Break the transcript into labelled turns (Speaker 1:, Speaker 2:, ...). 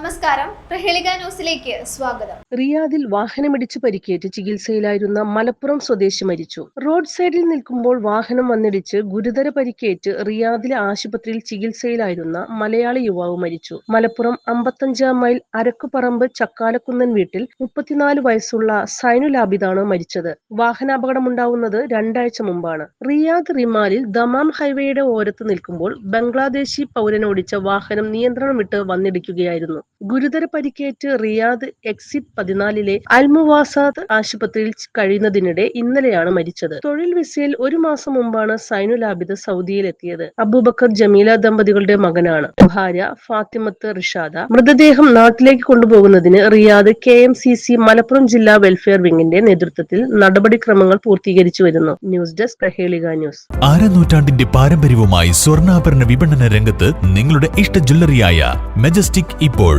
Speaker 1: നമസ്കാരം. പ്രഹേളിക ന്യൂസിലേക്ക് സ്വാഗതം.
Speaker 2: റിയാദിൽ വാഹനമിടിച്ച് പരിക്കേറ്റ് ചികിത്സയിലായിരുന്ന മലപ്പുറം സ്വദേശി മരിച്ചു. റോഡ് സൈഡിൽ നിൽക്കുമ്പോൾ വാഹനം വന്നിടിച്ച് ഗുരുതര പരിക്കേറ്റ് റിയാദിലെ ആശുപത്രിയിൽ ചികിത്സയിലായിരുന്ന മലയാളി യുവാവ് മരിച്ചു. മലപ്പുറം അമ്പത്തഞ്ചാം മൈൽ അരക്കുപറമ്പ് ചക്കാലക്കുന്നൻ വീട്ടിൽ മുപ്പത്തിനാല് വയസ്സുള്ള സൈനുൽ ആബിദാണ് മരിച്ചത്. വാഹനാപകടമുണ്ടാവുന്നത് രണ്ടാഴ്ച മുമ്പാണ്. റിയാദ് റിമാലിൽ ദമാം ഹൈവേയുടെ ഓരത്ത് നിൽക്കുമ്പോൾ ബംഗ്ലാദേശി പൗരനോടിച്ച വാഹനം നിയന്ത്രണം വിട്ട് വന്നിടിക്കുകയായിരുന്നു. ഗുരുതര പരിക്കേറ്റ് റിയാദ് എക്സിറ്റ് പതിനാലിലെ അൽമുവാസാദ് ആശുപത്രിയിൽ കഴിയുന്നതിനിടെ ഇന്നലെയാണ് മരിച്ചത്. തൊഴിൽ വിസയിൽ ഒരു മാസം മുമ്പാണ് സൈനുൽ ആബിദ് സൗദിയിലെത്തിയത്. അബൂബക്കർ ജമീല ദമ്പതികളുടെ മകനാണ്. ഭാര്യ ഫാത്തിമത്ത് റിഷാദ. മൃതദേഹം നാട്ടിലേക്ക് കൊണ്ടുപോകുന്നതിന് Riyadh K M C C Malappuram ജില്ലാ വെൽഫെയർ വിങ്ങിന്റെ നേതൃത്വത്തിൽ നടപടിക്രമങ്ങൾ പൂർത്തീകരിച്ചു വരുന്നു. News desk Prahelika news.
Speaker 3: അരനൂറ്റാണ്ടിന്റെ പാരമ്പര്യവുമായി സ്വർണാഭരണ വിപണന രംഗത്ത് നിങ്ങളുടെ ഇഷ്ട ജ്വല്ലറിയായ മെജസ്റ്റിക് ഇപ്പോൾ.